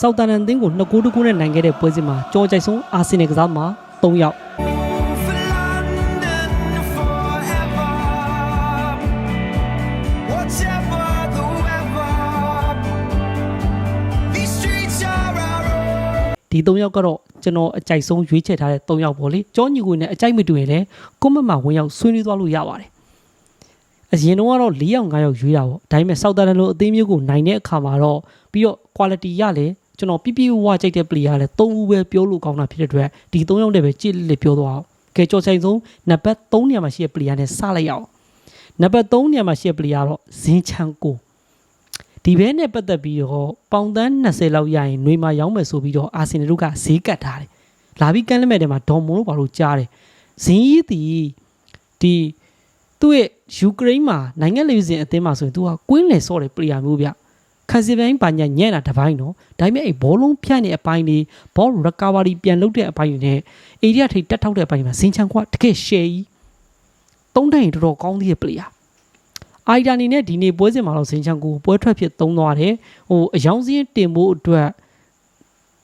ဆောက်တန်အသင်းကို2ဂိုးတကူနဲ့နိုင်ခဲ့တဲ့ပွဲစဉ်မှာကြောကြိုက်ဆုံးအာဆင်နယ်ကစားသမား3ယောက် For London forever. Whatever the weather, these streets are our own. ဒီ3ယောက်ကတော့ကျွန်တော်အကြိုက်ဆုံးရွေးချယ်ထားတဲ့3ယောက်ပေါ့လေကြောညီကိုနဲ့အကြိုက်မတူရင်လည်းကွန်မန့်မှာဝင်ရောက်ဆွေးနွေးသွားလို့ရပါတယ်အရင်တော့ကတော့4ယောက်5ယောက်ရွေးတာပေါ့ဒါပေမဲ့ဆောက်တန်လိုအသင်းမျိုးကိုနိုင်တဲ့အခါမှာတော့ပြီးတော့ quality ရလည်း ကျွန်တော်ပြပြဝဝကြိုက်တဲ့ player လည်း3ဦးပဲပြောလို့ကောင်းတာဖြစ်တဲ့အတွက်ဒီ3ယောက်နဲ့ပဲကြည့်လက်ပြောသွားအောင်ကဲကြောဆိုင်ဆုံးနံပါတ်3နေရာမှာရှိတဲ့ player နဲ့စလိုက်ရအောင်နံပါတ်3နေရာမှာရှိတဲ့ player တော့ဇင်းချန်ကိုဒီဘဲနဲ့ပတ်သက်ပြီးတော့ပေါင်တန်း20လောက်ရရင်ຫນွေမှာရောင်းမယ်ဆိုပြီးတော့အာဆင်နယ်တို့ကဈေးကတ်ထားတယ်။လာပြီးကမ်းလက်မဲ့တဲ့မှာဒေါ်မွန်တို့ဘာလို့ကြားတယ်။ဇင်းကြီးတီဒီသူ့ရဲ့ယူကရိန်းမှာနိုင်ငံလေစဉ်အသင်းမှာဆိုရင်သူကကွင်းလေဆော့တဲ့ပလေယာမျိုးဗျ။ ခန်းစီပိုင်းပါညာညံ့တာတစ်ပိုင်းတော့ဒါပေမဲ့အဲ့ဘောလုံးဖြန့်နေအပိုင်းလေးဘော recovery ပြန်လုပ်တဲ့အပိုင်းတွေနဲ့အေရီယာထိတ်တက်ထောက်တဲ့အပိုင်းမှာဇင်းချန်ကွာတကယ်ရှယ်ကြီးသုံးတိုင်တော်တော်ကောင်းသေးတဲ့ပလေယာအိုင်ဒါနီနဲ့ဒီနေ့ပွဲစဉ်မှာတော့ဇင်ချန်ကိုပွဲထွက်ဖြစ်သုံးသွားတယ်ဟိုအယောင်စင်းတင်ဖို့အတွက်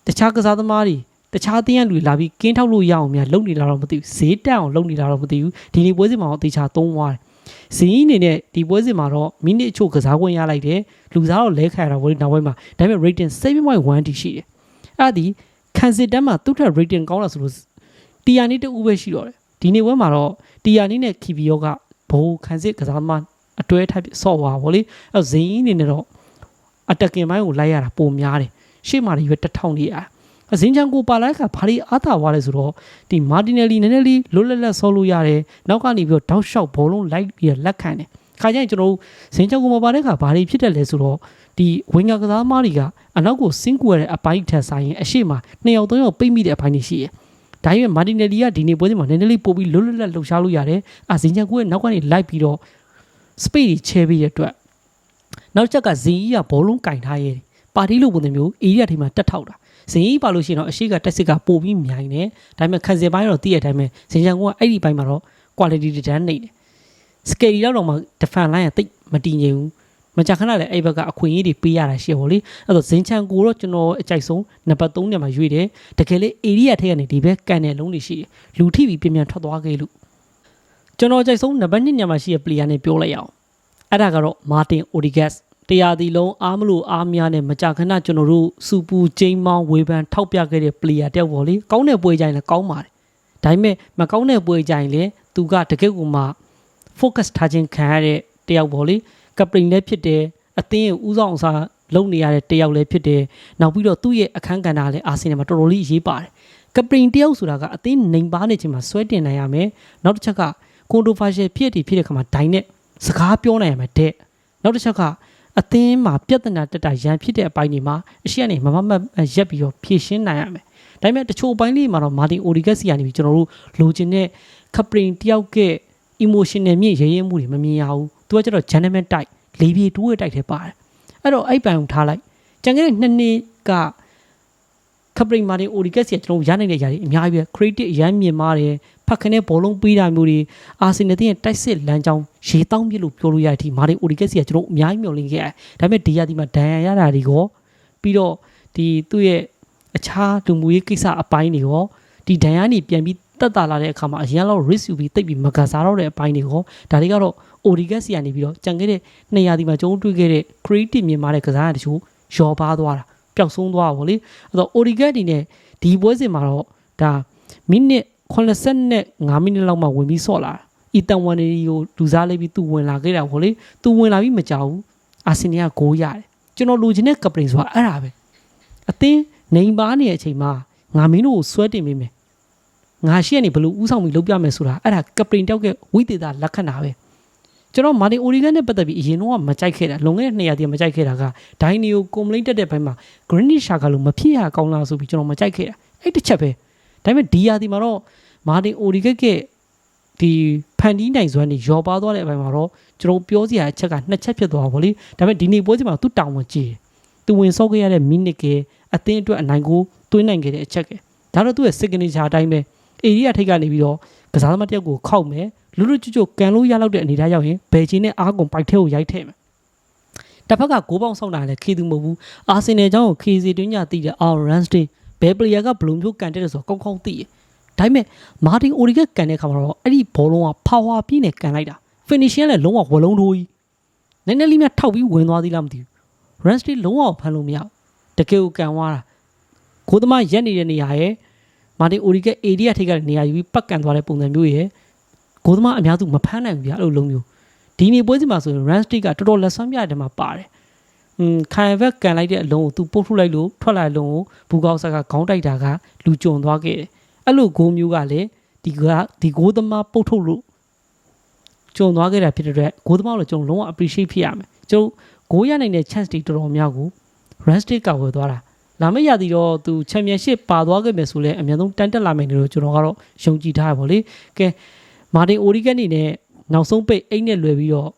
တခြားကစားသမားတွေတခြားအသင်းရလူတွေလာပြီးကင်းထောက်လို့ရအောင်များလုပ်နေလာတော့မသိဘူးဈေးတက်အောင်လုပ်နေလာတော့မသိဘူးဒီနေ့ပွဲစဉ်မှာတော့တေချာသုံးသွားတယ် ဇင်းကြီးအနေနဲ့ဒီပွဲစဉ်မှာတော့မိနစ်အချို့ကစားခွင့်ရလိုက်တယ်လူစားတော့လဲခံရတာဝေးနောက်ပိုင်းမှာဒါပေမဲ့ rating 7.1တိရှိတယ်အဲ့ဒီခံစစ်တန်းမှာသူ့ထက် rating ကောင်းလာဆိုလို့တီယာနီတူဦးပဲရှိတော့တယ်ဒီနေ့ပွဲမှာတော့တီယာနီနဲ့ခီဗီယောကဘိုးခံစစ်ကစားသမားအတွဲထိုက်ဆော့သွားပါလေအဲဇင်းကြီးအနေနဲ့တော့အတက်ကင်ပိုင်းကိုလိုက်ရတာပုံများတယ်ရှေ့မှာလည်းရွက်တစ်ထောင်လေးရ အဇင်းချန်ကိုပါလိုက်ခါဘာလို့အားသာသွားလဲဆိုတော့ဒီမာတင်နယ်လီနည်းနည်းလေးလွတ်လပ်လပ်ဆော့လို့ရတယ်နောက်ကနေပြီးတော့တောက်လျှောက်ဘောလုံးလိုက်ပြီးလက်ခံတယ်ခါကျရင်ကျွန်တော်တို့ဇင်းချန်ကိုမပါတဲ့ခါဘာလို့ဖြစ်တယ်လဲဆိုတော့ဒီဝင်းကကစားသမားတွေကအနောက်ကိုစင်းကူရတဲ့အပိုင်းထက်ဆိုင်ရင်အရှိမနှစ်ယောက်သုံးယောက်ပိတ်မိတဲ့အပိုင်းတွေရှိတယ်ဒါပေမဲ့မာတင်နယ်လီကဒီနေ့ပွဲစဉ်မှာနည်းနည်းလေးပို့ပြီးလွတ်လွတ်လပ်လှုပ်ရှားလို့ရတယ်အာဇင်းချန်ကိုရဲ့နောက်ကနေလိုက်ပြီးတော့စပိတ်ကြီးချဲပြီးတဲ့အတွက်နောက်ချက်ကဇင်ကြီးကဘောလုံးကင်ထားရဲတယ်ပါတီလိုပုံစံမျိုးအေးရထိမှာတက်ထောက်တာ ဇင်ကြီးပါလို့ရှိရင်တော့အရှိကတက်စစ်ကပို့ပြီးမြိုင်တယ်ဒါပေမဲ့ခံစင်ပိုင်းတော့တည့်ရတဲ့အတိုင်းပဲဇင်ချန်ကအဲ့ဒီပိုင်းမှာတော့ quality တန်းနေတယ်စကေလီတော့တော့မှ defend line ကတိတ်မတည်ငြိမ်ဘူးမကြခဏလည်းအဲ့ဘက်ကအခွင့်အရေးတွေပေးရတာရှိပါလေအဲ့တော့ဇင်ချန်ကိုတော့ကျွန်တော်အကြိုက်ဆုံးနံပါတ်3ညမှာရွေးတယ်တကယ်လေ area ထဲကနေဒီဘက်ကန်တဲ့လုံးတွေရှိတယ်လူထိပြီးပြင်ပြန်ထွက်သွားခဲ့လို့ကျွန်တော်အကြိုက်ဆုံးနံပါတ်2ညမှာရှိတဲ့ player နဲ့ပြောလိုက်ရအောင်အဲ့ဒါကတော့မာတင်အိုဒီဂက်စ် တရားဒီလုံးအားမလို့အားများနဲ့မကြခဏကျွန်တော်တို့စူပူကျိန်းမောင်းဝေဖန်ထောက်ပြခဲ့တဲ့ player တယောက်ပေါ့လေကောင်းတဲ့ပွဲကြိုင်လည်းကောင်းပါတယ်ဒါပေမဲ့မကောင်းတဲ့ပွဲကြိုင်လည်းသူကတကယ့်ကိုမှ focus ထားခြင်းခံရတဲ့တယောက်ပေါ့လေကပရင်လည်းဖြစ်တယ်အသင်းရဲ့ဦးဆောင်စားလုပ်နေရတဲ့တယောက်လည်းဖြစ်တယ်နောက်ပြီးတော့သူ့ရဲ့အခန်းကဏ္ဍလည်းအာဆင်နယ်မှာတော်တော်လေးအရေးပါတယ်ကပရင်တယောက်ဆိုတာကအသင်းနိုင်ပါနေခြင်းမှာဆွဲတင်နိုင်ရမယ်နောက်တစ်ချက်က controversial ဖြစ်တည်ဖြစ်တဲ့ခါမှာဒိုင်နဲ့စကားပြောနိုင်ရမယ်တဲ့နောက်တစ်ချက်က အသင်းမှာပြဿနာတက်တာရန်ဖြစ်တဲ့အပိုင်းတွေမှာအရှိကနေမမမတ်ရက်ပြီးတော့ဖြည့်ရှင်းနိုင်ရမယ်ဒါပေမဲ့တချို့အပိုင်းလေးမှာတော့မာတင်အိုဒီဂက်စီကနေပြီးကျွန်တော်တို့လိုချင်တဲ့ခပရင်တယောက်က emotional မြင့်ရဲရဲမှုတွေမမြင်ရဘူးသူကကျတော့ gentleman type လေးပြေတိုးရဲ့ type ထဲပါတယ်အဲ့တော့အဲ့ပိုင်ကိုထားလိုက်ကြံခဲ့တဲ့နှစ်နှစ်ကခပရင်မာတင်အိုဒီဂက်စီကကျွန်တော်တို့ရနိုင်တဲ့ຢာတွေအများကြီးပဲ creative အရန်မြင်ပါတယ် ဖက်ခနဲ့ဘောလုံးပေးတာမျိုးတွေအာဆင်နယ်ရဲ့တိုက်စစ်လမ်းကြောင်းရေတောင်းပြလို့ပြောလို့ရတဲ့အထိမာတင်အိုဒီဂက်စီကကျွန်တော်တို့အများကြီးမျှော်လင့်ခဲ့ရတယ်ဒါပေမဲ့ဒီရဒီမှာဒဏ်ရာရတာတွေရောပြီးတော့ဒီသူ့ရဲ့အခြားလူမှုရေးကိစ္စအပိုင်းတွေရောဒီဒဏ်ရာနေပြန်ပြီးတက်တာလာတဲ့အခါမှာအရင်လောက် risk ယူပြီးတိတ်ပြီးမကစားတော့တဲ့အပိုင်းတွေရောဒါတွေကတော့ Origas စီကနေပြီးတော့ကြံခဲ့တဲ့နှစ်ရာဒီမှာကျုံတွေ့ခဲ့တဲ့ creative မြင်မာတဲ့ကစားရတချို့ရောပါသွားတာပျောက်ဆုံးသွားတာဗောလေအဲ့တော့ Origas ဒီနဲ့ဒီပွဲစဉ်မှာတော့ဒါမိနစ် 85မိနစ်လောက်မှဝင်ပြီးဆော့လာအီတန်ဝန်နေကိုလူစားလိုက်ပြီးသူဝင်လာခဲ့တာဗောလေသူဝင်လာပြီးမကြောက်ဘူးအာဆင်နယ်ကဂိုးရတယ်ကျွန်တော်လိုချင်တဲ့ကပရင်ဆိုတာအဲ့ဒါပဲအသင်းနေပါနေတဲ့အချိန်မှာငါမင်းတို့ကိုဆွဲတင်မိမယ်ငါရှိရနေဘလို့ဥဆောင်ပြီးလုပ်ပြမယ်ဆိုတာအဲ့ဒါကပရင်တောက်ကဝိသေသလက္ခဏာပဲကျွန်တော်မာတင်အိုရီဂန်နဲ့ပတ်သက်ပြီးအရင်တော့မကြိုက်ခဲ့တာလွန်ခဲ့တဲ့200တည်းမကြိုက်ခဲ့တာကဒိုင်နီကိုကွန်ပလိတ်တက်တဲ့ဘက်မှာ Greenwich Shaka လို့မဖြစ်ရကောင်းလားဆိုပြီးကျွန်တော်မကြိုက်ခဲ့တာအဲ့တစ်ချက်ပဲဒါပေမဲ့ဒီယာဒီမှာတော့ မာတင်အိုရီဂက်ကဒီဖန်တီးနိုင်စွမ်းနေရောပါသွားတဲ့အပိုင်းမှာတော့ကျွန်တော်ပြောစရာအချက်ကနှစ်ချက်ဖြစ်သွားပါဗောလေဒါပေမဲ့ဒီနေ့ပွဲစီမှာသူတောင်းဝင်ကြည့်တယ်သူဝင်ဆော့ခဲ့ရတဲ့မိနစ်ကအသင်းအတွက်အနိုင်ကိုသွင်းနိုင်ခဲ့တဲ့အချက်ကဒါတော့သူ့ရဲ့ signature အတိုင်းပဲအေရီယာထိတ်ကနေပြီးတော့ကစားသမားတစ်ယောက်ကိုခောက်မယ်လူလူကျွတ်ကျွတ်ကန်လို့ရလောက်တဲ့အနေအထားရောက်ရင်ဘယ်ချင်းနဲ့အားကုန်ပိုက်ထဲကိုရိုက်ထည့်မယ်တစ်ဖက်ကဂိုးပေါင်းဆောင်တာလည်းခေသူမဟုတ်ဘူးအာဆင်နယ်အကြောင်းကိုခေစီတွင်းညာသိတဲ့အော်ရန်စတေးဘယ်ပလီယာကဘယ်လိုမျိုးကန်တဲ့လဲဆိုတော့ကောင်းကောင်းသိတယ် ဒါပေမဲ့မာတင်အိုရီကကန်တဲ့ခါမှာတော့အဲ့ဒီဘောလုံးကဖာဝါပြင်းနဲ့ကန်လိုက်တာ finishing ကလည်းလုံးဝဝလုံးထိုးကြီးနည်းနည်းလေးများထောက်ပြီးဝင်သွားသေးလားမသိဘူး run street လုံးဝဖမ်းလို့မရဘူးတကယ်ကိုကန်သွားတာကိုသမားရက်နေတဲ့နေရာရဲ့မာတင်အိုရီက area ထိပ်ကနေရာယူပြီးပတ်ကန်သွားတဲ့ပုံစံမျိုးရဲ့ကိုသမားအများစုမဖမ်းနိုင်ဘူးဗျအဲ့လိုလုံးမျိုးဒီနေ့ပွဲစီမှာဆိုရင် run street ကတော်တော်လက်ဆွမ်းပြတဲ့မှာပါတယ်อืมခိုင်ဘက်ကန်လိုက်တဲ့အလုံးကိုသူပုတ်ထုတ်လိုက်လို့ထွက်လာတဲ့အလုံးကိုဘူကောက်ဆက်ကခေါင်းတိုက်တာကလူကြုံသွားခဲ့တယ် အဲ့လိုဂိုးမျိုးကလည်းဒီကဒီဂိုးသမားပုတ်ထုတ်လို့ကြုံသွားခဲ့တာဖြစ်တဲ့အတွက်ဂိုးသမားတို့ကျွန်တော်လုံးဝ appreciate ဖြစ်ရမယ်ကျွန်တော်ဂိုးရနိုင်တဲ့ chance တွေတော်တော်များကို run stick ကဝယ်သွားတာလာမယ့်ရာသီတော့သူ championship ပါသွားခဲ့မယ်ဆိုလဲအများဆုံးတန်တက်လာမယ်လို့ကျွန်တော်ကတော့ယုံကြည်ထားရပါလေကဲမာတင်အိုရီဂန်နေနဲ့နောက်ဆုံးပိတ်အိတ်နဲ့လွယ်ပြီးတော့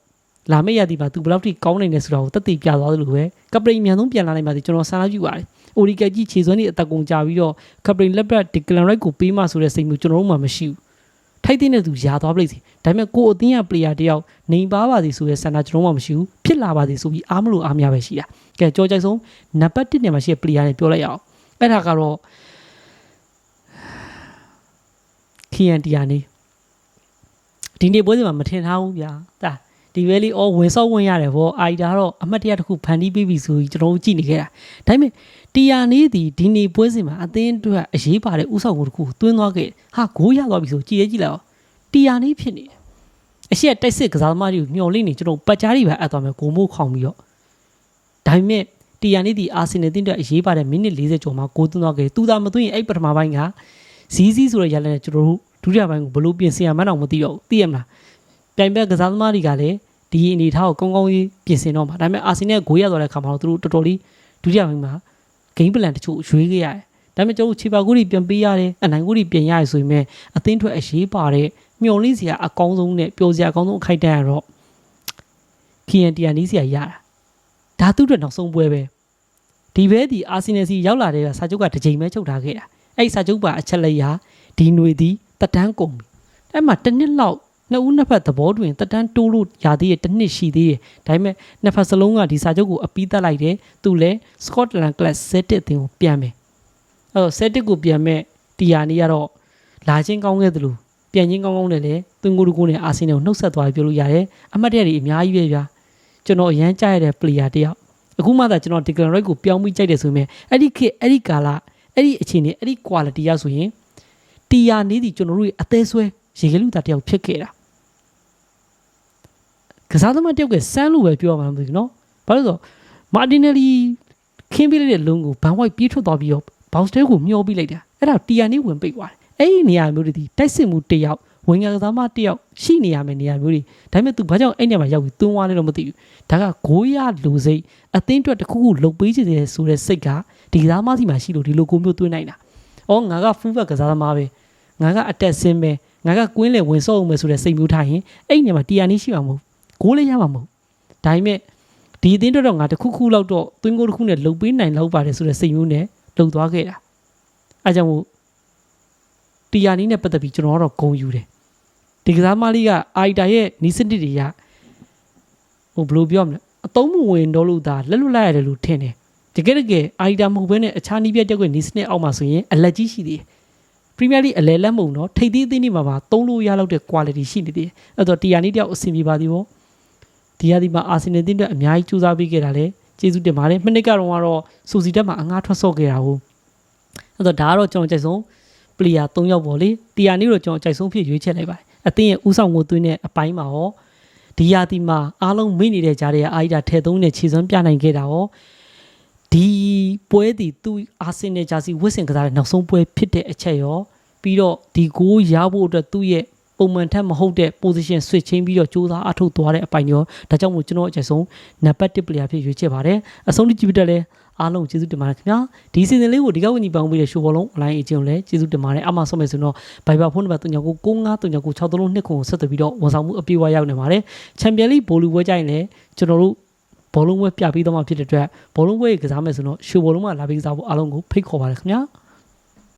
လာမယ့်ရာသီမှာသူဘယ်လောက်ထိကောင်းနိုင်လဲဆိုတာကိုတက်တည်ပြသွားသလိုပဲကပရိန်အများဆုံးပြန်လာနိုင်ပါစေကျွန်တော်ဆန္ဒပြုပါတယ် အိုရီဂန်ကြီးခြေစွမ်းတွေအသက်ကုန်ကြပြီးတော့ကပရိန်လက်ပတ်ဒီကလန်ရိုက်ကိုပေးမှဆိုတဲ့စိတ်မျိုးကျွန်တော်တို့မှမရှိဘူးထိုက်တဲ့သူယာသွားပလိမ့်စီဒါပေမဲ့ကိုအသင်းရပလေယာတယောက်နေပါပါစီဆိုရဲဆန္ဒကျွန်တော်မှမရှိဘူးဖြစ်လာပါစီဆိုပြီးအားမလို့အားများပဲရှိတာကဲကြောကြိုက်ဆုံးနံပါတ်1နေမှာရှိတဲ့ပလေယာနဲ့ပြောလိုက်ရအောင်အဲ့ဒါကတော့ခီယန်တီယာနေဒီနေ့ပွဲစဉ်မှာမထင်ထားဘူးဗျာဒါ ဒီဝဲလေးအော်ဝင်ဆော့ဝင်ရတယ်ဗောအိုင်ဒါတော့အမှတ်တရတစ်ခုဖန်တီးပြီးပြီဆိုပြီးကျွန်တော်တို့ကြည့်နေခဲ့တာဒါပေမဲ့တီယာနေဒီဒီနေ့ပွဲစဉ်မှာအသင်းအတွက်အရေးပါတဲ့ဥဆောင်မှုတစ်ခုကိုသွင်းသွားခဲ့တယ်ဟာဂိုးရသွားပြီဆိုကြည်ရဲကြည့်လိုက်အောင်တီယာနေဖြစ်နေတယ်အရှိတိုက်စစ်ကစားသမားတွေကိုမျော်လင့်နေကျွန်တော်ပတ်ကြားတွေပဲအပ်သွားမယ်ဂိုးမိုးခေါင်ပြီးတော့ဒါပေမဲ့တီယာနေဒီအာဆင်နယ်တင်းအတွက်အရေးပါတဲ့မိနစ်40ကျော်မှာဂိုးသွင်းသွားခဲ့တယ်သူသာမသွင်းရင်အဲ့ပထမပိုင်းကဇီးဇီးဆိုတဲ့ရလနဲ့ကျွန်တော်တို့ဒုတိယပိုင်းကိုဘလို့ပြင်ဆင်ရမှန်းတော့မသိတော့ဘူးသိရမလားပြိုင်ဘက်ကစားသမားတွေကလည်း ဒီအနေထားကိုကောင်းကောင်းကြီးပြင်ဆင်တော့မှာဒါပေမဲ့အာဆင်နယ်ဂိုးရသွားတဲ့ခါမှာတော့သူတို့တော်တော်လေးဒုတိယပိုင်းမှာ game plan တချို့ရွေးခဲ့ရတယ်ဒါပေမဲ့ကျွန်တော်တို့ခြေပါကူတွေပြန်ပေးရတယ်အနိုင်ကူတွေပြန်ရရဆိုရင်မဲ့အသင်းထွက်အရေးပါတဲ့မျော်လင့်စရာအကောင်းဆုံးနဲ့ပျော်စရာအကောင်းဆုံးအခိုက်အတန့်ကတော့ KNT နီးစရာရတာဒါသူ့အတွက်နောက်ဆုံးပွဲပဲဒီဘဲဒီအာဆင်နယ်စီရောက်လာတဲ့ကစာချုပ်ကတစ်ချိန်ပဲချုပ်ထားခဲ့တာအဲ့ဒီစာချုပ်ပါအချက်လက်ရဒီຫນွေသည်တက်တန်းကုန်ပြီအဲ့မှာတစ်နှစ်လောက် နှစ်ဦးနှစ်ဖက်သဘောတူရင်တက်တန်းတိုးလို့ရသေးတယ်တစ်နှစ်ရှိသေးတယ်ဒါပေမဲ့နှစ်ဖက်စလုံးကဒီစာချုပ်ကိုအပီးတက်လိုက်တယ်သူလည်း Scotland Class Celtic အသင်းကိုပြန်မယ်အဲ့တော့ Celtic ကိုပြန်မဲ့တီယာနေကတော့လာချင်းကောင်းခဲ့သလိုပြန်ချင်းကောင်းကောင်းနဲ့လည်းသွင်းကိုယ်ကိုနဲ့အာဆင်နယ်ကိုနှုတ်ဆက်သွားပြီးပြောလို့ရတယ်အမှတ်တရတွေအများကြီးပဲဗျာကျွန်တော်အရန်ကြားရတဲ့ player တယောက်အခုမှသာကျွန်တော် Declan Rice ကိုပြောင်းပြီးကြိုက်တယ်ဆိုရင်အဲ့ဒီခေတ်အဲ့ဒီကာလအဲ့ဒီအခြေအနေအဲ့ဒီ quality ရဆိုရင်တီယာနေသည်ကျွန်တော်တို့ရဲ့အသေးဆွဲရေကလူသားတယောက်ဖြစ်ခဲ့တာက စားသမားတယောက်ကစမ်းလို့ပဲပြောရမှာမသိဘူးနော်ဘာလို့ဆိုမာတင်နယ်လီခင်းပေးလိုက်တဲ့လုံကိုဘန်ဝိုက်ပြေးထွက်သွားပြီးတော့ဘောက်စတဲကိုမျောပြီးလိုက်တာအဲ့ဒါတီယာနေဝင်ပိတ်သွားတယ်အဲ့ဒီနေရာမျိုးတွေဒီတိုက်စစ်မှုတယောက်ဝင်ကစားမတယောက်ရှိနေရမယ့်နေရာမျိုးတွေဒါပေမဲ့ तू ဘာကြောင့်အဲ့နေရာမှာရောက်ပြီးသွန်းသွားလဲတော့မသိဘူးဒါကဂိုးရလူစိတ်အသင်းအတွက်တစ်ခုခုလှုပ်ပေးချင်တယ်ဆိုတဲ့စိတ်ကဒီကစားမစီမှာရှိလို့ဒီလိုကိုမျိုးသွင်းနိုင်တာအော်ငါကဖူးဘက်ကစားသမားပဲငါကအတက်ဆင်းပဲငါကကွင်းလေဝင်ဆော့အောင်ပဲဆိုတဲ့စိတ်မျိုးထားရင်အဲ့နေရာမှာတီယာနေရှိမှာမဟုတ် ဂိုးလည်းရမှာမဟုတ်ဒါပေမဲ့ဒီအသင်းအတွက်တော့ငါတစ်ခုခုလောက်တော့သွင်းကိုတစ်ခုနဲ့လှုပ်ပေးနိုင်လောက်ပါတယ်ဆိုတဲ့စိတ်မျိုးနဲ့လှုပ်သွားခဲ့တာအဲကြောင့်မို့တီယာနီးနဲ့ပတ်သက်ပြီးကျွန်တော်ကတော့ဂုံယူတယ်ဒီကစားမလေးကအိုက်တာရဲ့နီးစနစ်တွေကဟိုဘယ်လိုပြောမလဲအသုံးမဝင်တော့လို့ဒါလက်လွတ်လိုက်ရတယ်လို့ထင်တယ်တကယ်တကယ်အိုက်တာမဟုတ်ဘဲနဲ့အခြားနီးပြတ်တဲ့ကွနီးစနစ်အောက်မှာဆိုရင်အလက်ကြီးရှိသေးတယ်ပရီးမီးယားလိအလဲလက်မုံတော့ထိပ်သီးအသင်းတွေမှာပါသုံးလို့ရလောက်တဲ့ quality ရှိနေသေးတယ်အဲ့တော့တီယာနီးတယောက်အဆင်ပြေပါသေးပေါ့ ဒီဟာဒီမှာအာဆင်နယ်တင်းအတွက်အများကြီးစူးစမ်းပေးခဲ့တာလေကျေးဇူးတင်ပါတယ်မိနစ်ကတော့ကတော့စူစီတက်မှာအငားထွက်ဆော့ခဲ့တာဟုတ်အဲ့တော့ဒါကတော့ကျွန်တော်ကြိုက်ဆုံး player 3ယောက်ပေါ့လေတီယာနီးတော့ကျွန်တော်ကြိုက်ဆုံးဖြစ်ရွေးချယ်လိုက်ပါတယ်အသင်းရဲ့ဥဆောင်မှုသွင်းတဲ့အပိုင်းမှာရောဒီယာတီမှာအားလုံးမိနေတဲ့ကြားတွေကအာရီတာထဲသုံးနဲ့ခြေစွမ်းပြနိုင်ခဲ့တာရောဒီပွဲဒီသူအာဆင်နယ်ဂျာစီဝစ်စင်ကစားတဲ့နောက်ဆုံးပွဲဖြစ်တဲ့အချက်ရောပြီးတော့ဒီဂိုးရဖို့အတွက်သူ့ရဲ့ ပုံမှန်ထက်မဟုတ်တဲ့ position switch ချင်းပြီးတော့ကြိုးစားအထုတ်သွားတဲ့အပိုင်းရောဒါကြောင့်မို့ကျွန်တော်အချက်ဆုံးနံပါတ်1 player ဖြစ်ရွေးချယ်ပါတယ်အဆုံးထိကြည့်ပြတဲ့လဲအားလုံးကျေးဇူးတင်ပါတယ်ခင်ဗျာဒီ season လေးကိုဒီကဝန်ကြီးပေါင်းပြီးတဲ့ show ဘောလုံး online agent ကိုလည်းကျေးဇူးတင်ပါတယ်အမှဆုံးမယ်ဆိုတော့ Viber ဖုန်းနံပါတ်39999369ကိုဆက်သွယ်ပြီးတော့ဝန်ဆောင်မှုအပြည့်အဝရောက်နေပါတယ် Champion League ဘောလုံးပွဲကြိုင်လည်းကျွန်တော်တို့ဘောလုံးပွဲပြပြီးတော့မှဖြစ်တဲ့အတွက်ဘောလုံးပွဲကစားမယ်ဆိုတော့ show ဘောလုံးမှာလာပြီးကစားဖို့အားလုံးကိုဖိတ်ခေါ်ပါတယ်ခင်ဗျာ